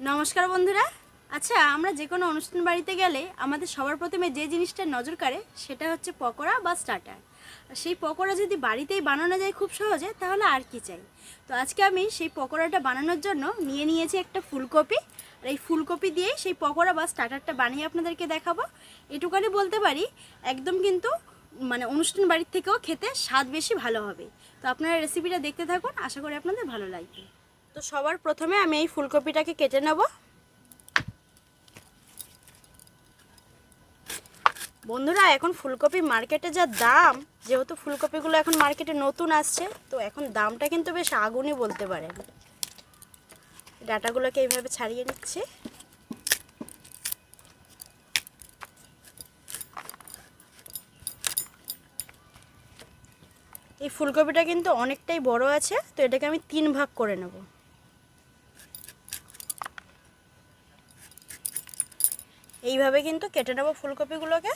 নমস্কার বন্ধুরা। আচ্ছা আমরা যে কোনো অনুষ্ঠান বাড়িতে গেলে আমাদের সবার প্রথমে যে জিনিসটা নজর কাড়ে সেটা হচ্ছে পকোড়া বা স্টার্টার সেই পকোড়া যদি বাড়িতেই বানানো যায় খুব সহজে, তাহলে আর কি চাই? তো আজকে আমি সেই পকোড়াটা বানানোর জন্য নিয়ে নিয়েছি একটা ফুলকপি। আর এই ফুলকপি দিয়ে সেই পকোড়া বা স্টার্টারটা বানিয়ে আপনাদেরকে দেখাবো। এটুকানি বলতে পারি, একদম কিন্তু মানে অনুষ্ঠান বাড়ির থেকেও খেতে স্বাদ বেশি ভালো হবে। তো আপনারা রেসিপিটা দেখতে থাকুন, আশা করি আপনাদের ভালো লাগবে। তো সবার প্রথমে আমি এই ফুলকপিটাকে কেটে নেব। বন্ধুরা, এখন ফুলকপি মার্কেটে যা দাম, যেহেতু ফুলকপিগুলো এখন মার্কেটে নতুন আসছে, তো এখন দামটা কিন্তু বেশ আগুনই বলতে পারেন। ডাটাগুলোকে এইভাবে ছাড়িয়ে নিচ্ছি। এই ফুলকপিটা কিন্তু অনেকটাই বড় আছে, তো এটাকে আমি তিন ভাগ করে নেব। এইভাবে কিন্তু কেটে নেব ফুলকপিগুলোকে।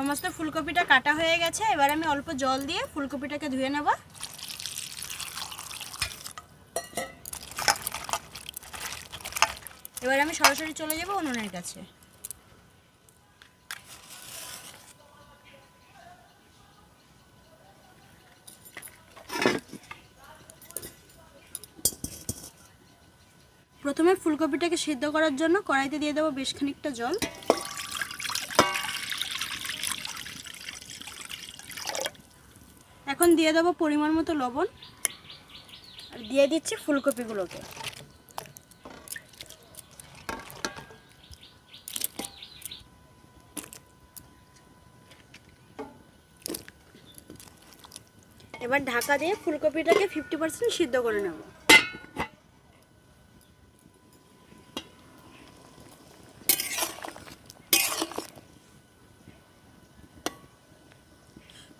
সমস্ত ফুলকপিটা কাটা হয়ে গেছে, এবার আমি অল্প জল দিয়ে ফুলকপিটাকে ধুয়ে নেব। এবার আমি সরাসরি চলে যাব উনুনের কাছে। প্রথমে ফুলকপিটাকে সিদ্ধ করার জন্য কড়াইতে দিয়ে দেবো বেশ খানিকটা জল। এখন দিয়ে দেবো পরিমাণ মতো লবণ। আর দিয়ে দিচ্ছি ফুলকপিগুলোকে। এবার ঢাকা দিয়ে ফুলকপিটাকে ফিফটি পার্সেন্ট সিদ্ধ করে নেব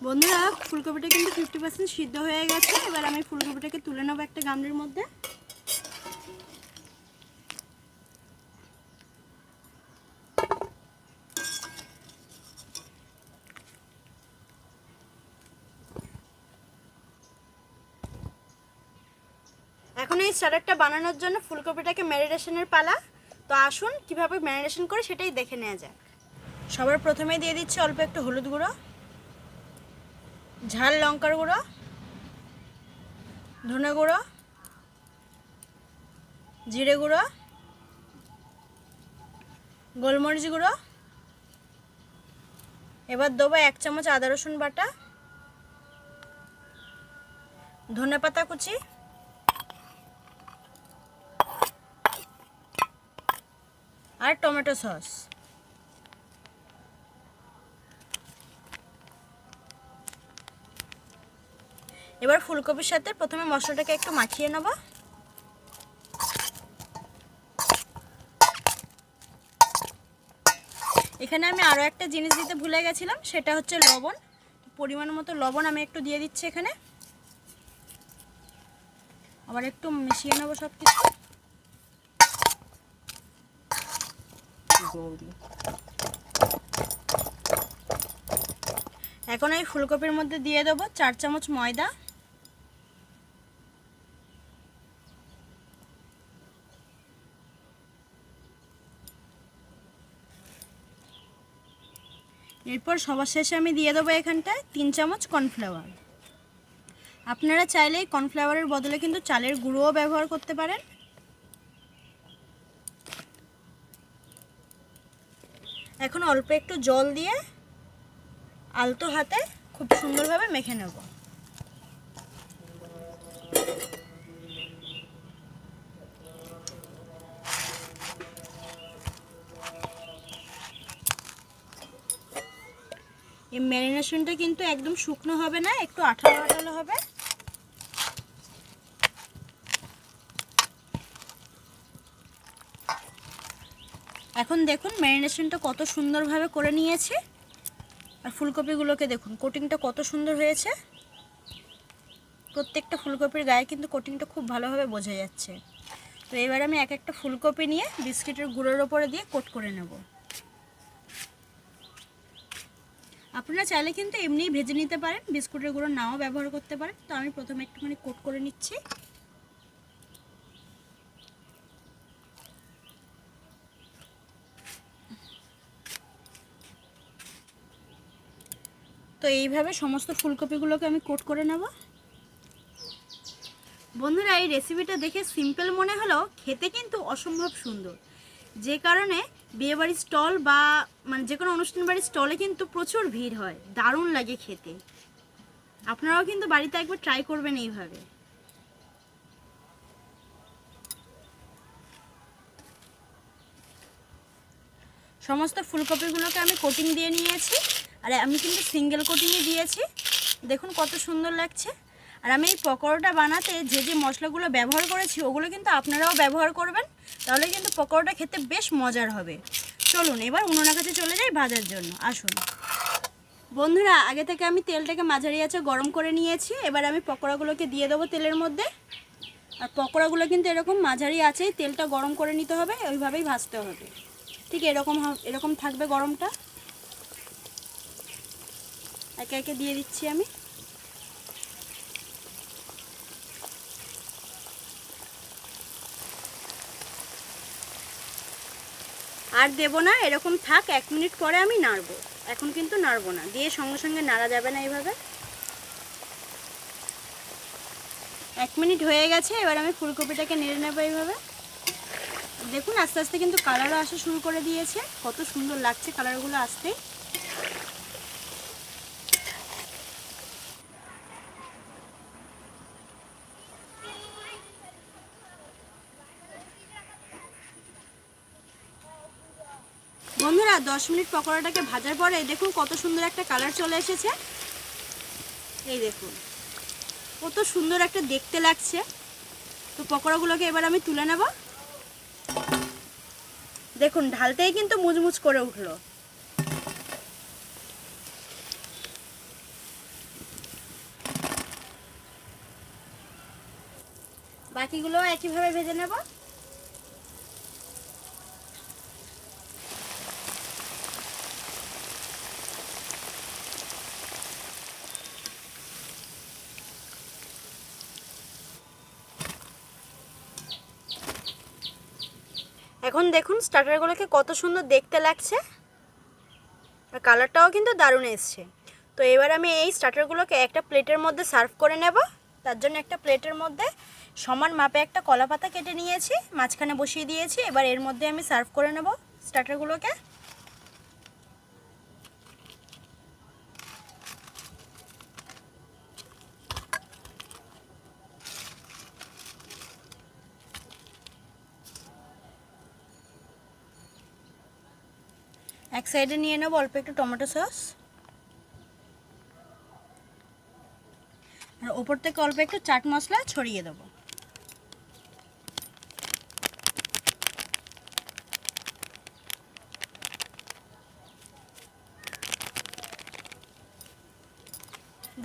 বন্ধুরা ফুলকপিটা কিন্তু ফিফটি পার্সেন্ট সিদ্ধ হয়ে গেছে। এবার আমি ফুলকপিটাকে তুলে নেব একটা গামলির মধ্যে। এখন এই স্টার্টারটা বানানোর জন্য ফুলকপিটাকে ম্যারিনেশনের পালা। তো আসুন, কীভাবে ম্যারিনেশন করে সেটাই দেখে নেওয়া যাক। সবার প্রথমে দিয়ে দিচ্ছি অল্প একটু হলুদ গুঁড়ো। ঝাল লঙ্কার গুঁড়ো, ধনে গুঁড়ো, জিরে গুঁড়ো, গোলমরিচ গুঁড়ো। এবার দেবো এক চামচ আদা রসুন বাটা, ধনে পাতা কুচি, আর টমেটো সস। এবার ফুলকপির সাথে প্রথমে মশলাটাকে একটু মাখিয়ে নেব। এখানে আমি আরও একটা জিনিস দিতে ভুলে গেছিলাম, সেটা হচ্ছে লবণ। পরিমাণ মতো লবণ আমি একটু দিয়ে দিচ্ছি এখানে। আবার একটু মিশিয়ে নেব সব কিছু এখন এই ফুলকপির মধ্যে দিয়ে দেবো চার চামচ ময়দা। এরপর সবার শেষে আমি দিয়ে দেবো এখানটায় তিন চামচ কর্নফ্লাওয়ার। আপনারা চাইলে কর্নফ্লাওয়ারের বদলে কিন্তু চালের গুঁড়োও ব্যবহার করতে পারেন। এখন অল্প একটু জল দিয়ে আলতো হাতে খুব সুন্দরভাবে মেখে নেব। এই ম্যারিনেশনটা কিন্তু একদম শুকনো হবে না, একটু আঠালো আঠালো হবে। এখন দেখুন ম্যারিনেশনটা কত সুন্দরভাবে করে নিয়েছি। আর ফুলকপিগুলোকে দেখুন, কোটিংটা কত সুন্দর হয়েছে। প্রত্যেকটা ফুলকপির গায়ে কিন্তু কোটিংটা খুব ভালোভাবে বোঝা যাচ্ছে। তো এবার আমি এক একটা ফুলকপি নিয়ে বিস্কিটের গুঁড়োর ওপরে দিয়ে কোট করে নেব। আপনারা চাইলে কিন্তু এমনিই ভেজে নিতে পারেন, বিস্কুটের গুঁড়ো নাও ব্যবহার করতে পারেন। তো আমি প্রথমে একটুখানি কোট করে নিচ্ছি। তো এইভাবে সমস্ত ফুলকপিগুলোকে আমি কোট করে নেব। বন্ধুরা, এই রেসিপিটা দেখে সিম্পল মনে হলো খেতে কিন্তু অসম্ভব সুন্দর। যে কারণে বিয়েবাড়ির স্টল বা মানে যে কোনো অনুষ্ঠান বাড়ির স্টলে কিন্তু প্রচুর ভিড় হয়, দারুণ লাগে খেতে। আপনারাও কিন্তু বাড়িতে একবার ট্রাই করবেন এইভাবে। সমস্ত ফুলকপিগুলোকে আমি কোটিং দিয়ে নিয়েছি, আর আমি কিন্তু সিঙ্গেল কোটিংয়ে দিয়েছি। দেখুন কত সুন্দর লাগছে। আর আমি এই পকোড়াটা বানাতে যে যে মশলাগুলো ব্যবহার করেছি, ওগুলো কিন্তু আপনারাও ব্যবহার করবেন। তাহলে কিন্তু পকোড়াটা খেতে বেশ মজার হবে। চলুন, এবার উনুনের কাছে চলে যাই ভাজার জন্য। আসুন। বন্ধুরা, আগে থেকে আমি তেলটাকে মাঝারি আছে গরম করে নিয়েছি। এবার আমি পকোড়াগুলোকে দিয়ে দেবো তেলের মধ্যে। আর পকোড়াগুলো কিন্তু এরকম মাঝারি আছে তেলটা গরম করে নিতে হবে, ওইভাবেই ভাজতে হবে। ঠিক এরকম এরকম থাকবে গরমটা। একে একে দিয়ে দিচ্ছি আমি। আর দেবো না, এরকম থাক, এক মিনিট পরে আমি নাড়বো। এখন কিন্তু নাড়বো না, দিয়ে সঙ্গে সঙ্গে নাড়া যাবে না এইভাবে। এক মিনিট হয়ে গেছে, এবার আমি ফুলকপিটাকে নেড়ে নেব এইভাবে। দেখুন, আস্তে আস্তে কিন্তু কালারও আসা শুরু করে দিয়েছে, কত সুন্দর লাগছে কালারগুলো আসতে। বন্ধুরা, দশ মিনিট পকোড়াটাকে ভাজার পরে দেখুন কত সুন্দর একটা কালার চলে এসেছে। এই দেখুন, কত সুন্দর একটা দেখতে লাগছে। তো পকোড়াগুলোকে এবার আমি তুলে নেব। দেখুন, ঢালতেই কিন্তু মুচমুচ করে উঠল। বাকিগুলো একইভাবে ভেজে নেব। এখন দেখুন স্টার্টারগুলোকে কত সুন্দর দেখতে লাগছে। আর কালারটাও কিন্তু দারুণ এসছে। তো এবার আমি এই স্টার্টারগুলোকে একটা প্লেটের মধ্যে সার্ভ করে নেব। তার জন্য একটা প্লেটের মধ্যে সমান মাপে একটা কলা পাতা কেটে নিয়েছি, মাঝখানে বসিয়ে দিয়েছি। এবার এর মধ্যে আমি সার্ভ করে নেব স্টার্টারগুলোকে। এক সাইডে নিয়ে নেব, অল্প একটু টমেটো সস। আর ওপর থেকে অল্প একটু চাট মশলা ছড়িয়ে দেবো।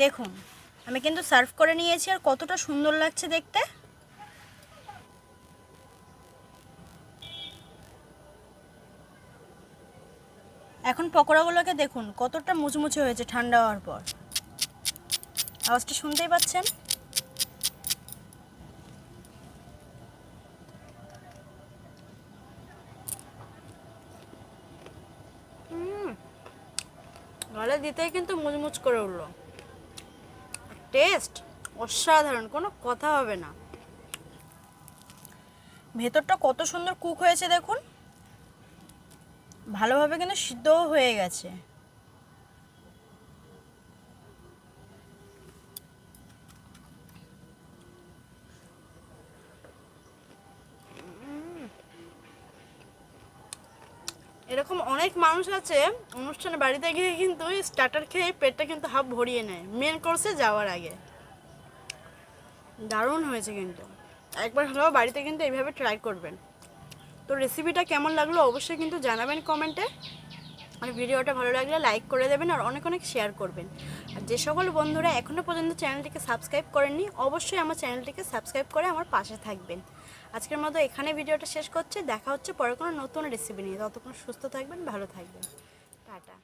দেখুন, আমি কিন্তু সার্ভ করে নিয়েছি আর কতটা সুন্দর লাগছে দেখতে। এখন পকোড়াগুলোকে দেখুন কতটা মুচমুচে হয়েছে ঠান্ডা হওয়ার পর। আওয়াজটা শুনতেই পাচ্ছেন? গলা দিতেই কিন্তু মুচমুচ করে উঠল। টেস্ট অসাধারণ কোনো কথা হবে না। ভেতরটা কত সুন্দর কুক হয়েছে দেখুন। ভালোভাবে কিন্তু সিদ্ধও হয়ে গেছে। এরকম অনেক মানুষ আছে, অনুষ্ঠানে বাড়িতে গিয়ে কিন্তু স্টার্টার খেয়ে পেটটা কিন্তু হাফ ভরিয়ে নেয়। মেন কোর্সে যাওয়ার আগে। দারুণ হয়েছে কিন্তু। একবার হলেও বাড়িতে কিন্তু এইভাবে ট্রাই করবেন। তো রেসিপিটা কেমন লাগল অবশ্যই কিন্তু জানাবেন কমেন্টে আর ভিডিওটা ভালো লাগলে লাইক করে দেবেন আর অনেক অনেক শেয়ার করবেন। আর যে সকল বন্ধুরা এখনও পর্যন্ত চ্যানেলটিকে সাবস্ক্রাইব করেননি, অবশ্যই আমার চ্যানেলটিকে সাবস্ক্রাইব করে আমার পাশে থাকবেন। আজকের মতো এখানে ভিডিওটা শেষ করছে, দেখা হচ্ছে পরে কোনো নতুন রেসিপি নিয়ে। ততক্ষণ সুস্থ থাকবেন, ভালো থাকবেন। টাটা।